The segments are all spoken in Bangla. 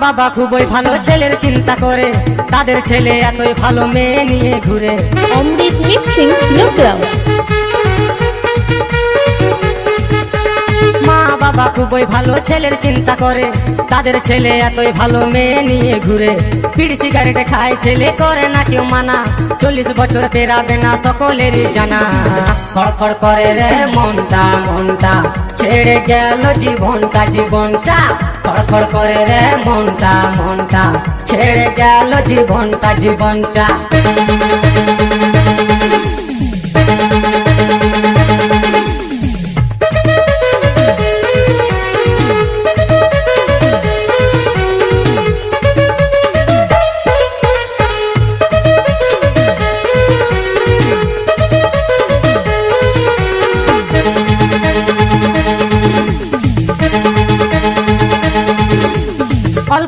বাবা খুবই ভালো ছেলের চিন্তা করে। তাদের ছেলে এতই ভালো মেয়ে নিয়ে ঘুরে। অমৃত মা বাবা খুবই ভালো ছেলের চিন্তা করে। তাদের ছেলে এতই ভালো মেয়ে নিয়ে ঘুরে। পিড় সিগারেট খায় ছেলে করে না কেউ মানা। চল্লিশ বছর পেরাবে না সকলেরই জানা। খড়খড় করে রে মনটা মনটা। ছেড়ে গেল জীবনটা জীবনটা। খড়খড় করে রে মনটা মনটা। ছেড়ে গেল জীবনটা জীবনটা।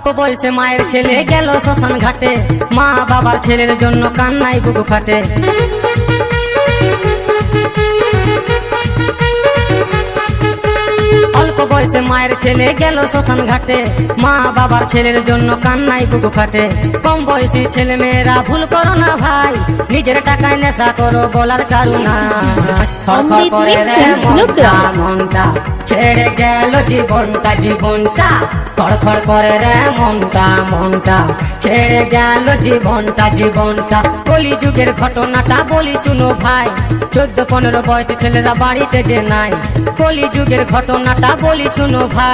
অল্প বয়সে মায়ের ছেলে গেল শ্মশান ঘাটে। মা বাবা ছেলের জন্য কান্নাই বুকু ফাটে। অল্প বয়সে মায়ের ছেলে গেল শ্মশান ঘাটে। মা বাবার ছেলের জন্য কান্নাই বুকু ফাটে। কম বয়সী ছেলে মেয়েরা ভুল করো না ভাই নিজের টাকায় নেশা করো বলার কারুনা। মনটা ছেড়ে গেল জীবনটা জীবনটা। খড়খড় করে রে মনটা মনটা ছেড়ে গেল জীবনটা জীবনটা। কলি যুগের ঘটনাটা বলি শুনো ভাই চোদ্দ পনেরো বয়সে ছেলেরা বাড়িতে যে নাই। কলি যুগের ঘটনাটা বলি শুনো ভাই।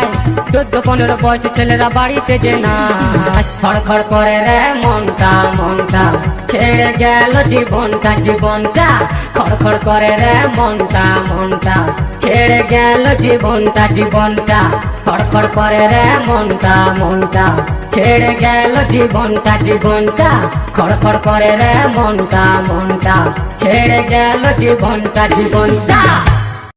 চোদ্দ, পনেরো বয়সে ছেলেরা বাড়িতে যে নাই। খড়খড় করে রে মনটা মনটা ছেড়ে গেল জীবনটা জীবনটা। খড়খড় করে রে মনটা মনটা ছেড়ে গেল জীবনটা জীবনটা। খড়খড় করে রে মনটা মনটা ছেড়ে গেল জীবনটা জীবনটা। খড়খড় করে রে মনটা মনটা ছেড়ে গেল জীবনটা জীবনটা।